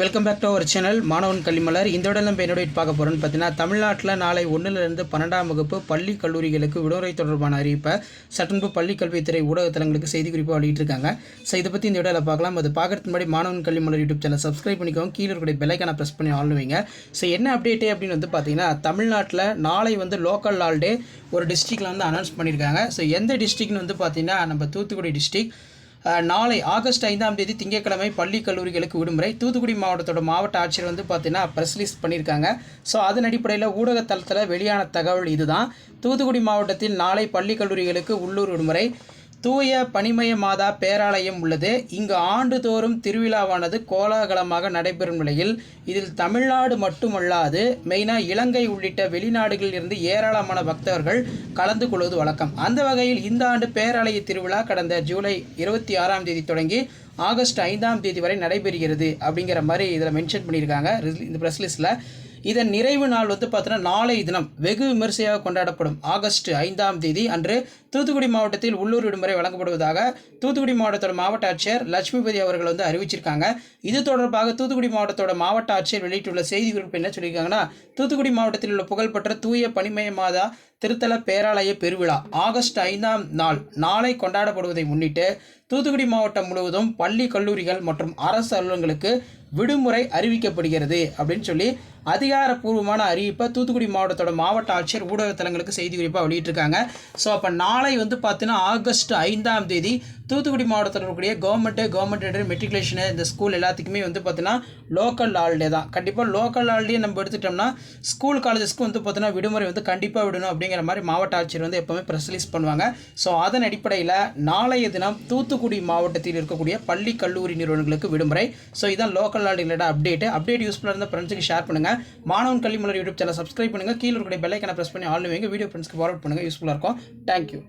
Welcome back to our channel மாணவன் கல்விமலர் இந்த விட நம்ம என்னோட பார்க்க போகிறோம்னு பார்த்தீங்கன்னா தமிழ்நாட்டில் நாளை ஒன்றிலிருந்து பன்னெண்டாம் வகுப்பு பள்ளி கல்லூரிகளுக்கு விடுமுறை தொடர்பான அறிவிப்பை சட்டன்பு பள்ளி கல்வித்துறை ஊடகத்தலங்களுக்கு செய்தி குறிப்பாக வெளியிட்டிருக்காங்க. ஸோ இதை பற்றி இந்த விடையில் பார்க்கலாம். அது பார்க்கறதுக்கு முன்னாடி மாணவன் கல்விமலர் யூடியூப் சேனல் சப்ஸ்கிரைப் பண்ணிக்கோங்க. கீழே இருக்கிற பெல்லைக்கான ப்ரெஸ் பண்ணி ஆளுவீங்க ஸோ என்ன அப்டேட்டு அப்படின்னு வந்து பார்த்தீங்கன்னா தமிழ்நாட்டில் நாளை வந்து லோக்கல் ஹால்டே ஒரு டிஸ்ட்ரிக்டில் வந்து அனௌன்ஸ் பண்ணியிருக்காங்க. ஸோ எந்த டிஸ்ட்ரிக்ட்னு வந்து பார்த்தீங்கன்னா நம்ம தூத்துக்குடி டிஸ்ட்ரிக்ட் நாளை ஆகஸ்ட் ஐந்தாம் தேதி திங்கட்கிழமை பள்ளி கல்லூரிகளுக்கு விடுமுறை தூத்துக்குடி மாவட்டத்தோட மாவட்ட ஆட்சியர் வந்து பார்த்தீங்கன்னா ப்ரெஸ் ரிலீஸ் பண்ணியிருக்காங்க. ஸோ அதன் அடிப்படையில் ஊடகத்தளத்தில் வெளியான தகவல் இதுதான். தூத்துக்குடி மாவட்டத்தில் நாளை பள்ளி கல்லூரிகளுக்கு உள்ளூர் விடுமுறை தூய பனிமய மாதா பேராலயம் உள்ளது. இங்கு ஆண்டுதோறும் திருவிழாவானது கோலாகலமாக நடைபெறும் நிலையில் இதில் தமிழ்நாடு மட்டுமல்லாது மெயினாக இலங்கை உள்ளிட்ட வெளிநாடுகளில் இருந்து ஏராளமான பக்தர்கள் கலந்து கொள்வது வழக்கம். அந்த வகையில் இந்த ஆண்டு பேராலய திருவிழா கடந்த ஜூலை இருபத்தி ஆறாம் தேதி தொடங்கி ஆகஸ்ட் ஐந்தாம் தேதி வரை நடைபெறுகிறது அப்படிங்கிற மாதிரி இதில் மென்ஷன் பண்ணியிருக்காங்க. இந்த ப்ரெஸ் லிஸ்ட்டில் இதன் நிறைவு நாள் வந்து பார்த்தோன்னா நாளை தினம் வெகு விமரிசையாக கொண்டாடப்படும். ஆகஸ்ட் ஐந்தாம் தேதி அன்று தூத்துக்குடி மாவட்டத்தில் உள்ளூர் விடுமுறை வழங்கப்படுவதாக தூத்துக்குடி மாவட்டத்தோட மாவட்ட ஆட்சியர் லட்சுமிபதி அவர்கள் வந்து அறிவிச்சிருக்காங்க. இது தொடர்பாக தூத்துக்குடி மாவட்டத்தோட மாவட்ட ஆட்சியர் வெளியிட்டுள்ள செய்தி குறிப்பு என்ன சொல்லியிருக்காங்கன்னா தூத்துக்குடி மாவட்டத்தில் உள்ள புகழ்பெற்ற தூய பனிமய மாதா திருத்தல பேராலய பெருவிழா ஆகஸ்ட் ஐந்தாம் நாள் நாளை கொண்டாடப்படுவதை முன்னிட்டு தூத்துக்குடி மாவட்டம் முழுவதும் பள்ளி கல்லூரிகள் மற்றும் அரசு அலுவலகங்களுக்கு விடுமுறை அறிவிக்கப்படுகிறது அப்படின்னு சொல்லி அதிகாரப்பூர்வமான அறிவிப்பை தூத்துக்குடி மாவட்டத்தோட மாவட்ட ஆட்சியர் ஊடகத்தலங்களுக்கு செய்தி குறிப்பாக வெளியிட்டிருக்காங்க. ஸோ அப்போ நாளை வந்து பார்த்தீங்கன்னா ஆகஸ்ட் ஐந்தாம் தேதி தூத்துக்குடி மாவட்டத்தில் இருக்கக்கூடிய கவர்மெண்ட்டு கவர்மெண்ட் மெட்ரிகுலேஷனு இந்த ஸ்கூல் எல்லாத்துக்குமே வந்து பார்த்தீங்கன்னா லோக்கல் ஹாலிடே தான். கண்டிப்பாக லோக்கல் ஹாலிடே நம்ம எடுத்துட்டோம்னா ஸ்கூல் காலேஜஸ்க்கு வந்து பார்த்தீங்கன்னா விடுமுறை வந்து கண்டிப்பாக விடணும் அப்படிங்கிற மாதிரி மாவட்ட ஆட்சியர் வந்து எப்போவுமே ப்ரெஸ் ரிலீஸ் பண்ணுவாங்க. ஸோ அதன் அடிப்படையில் நாளைய தினம் தூத்துக்குடி மாவட்டத்தில் இருக்கக்கூடிய பள்ளி கல்லூரி நிறுவனங்களுக்கு விடுமுறை. ஸோ இதான் local holiday related update update யூஸ்ஃபுல்லாக இருந்தால் ஃப்ரெண்ட்ஸுக்கு ஷேர் பண்ணுங்கள் மாணவன் கல்வி மலர் யூடியூப் சேனல் சப்ஸ்கிரைப் பண்ணுங்கள் கீழே இருக்கிற பெல்லைக்கான ப்ரெஸ் பண்ணி ஆன்லைன் வீடியோ ஃப்ரெண்ட்ஸ்க்கு ஃபார்வர்ட் பண்ணுங்கள் யூஸ்ஃபுல்லாக இருக்கும். தேங்க்யூ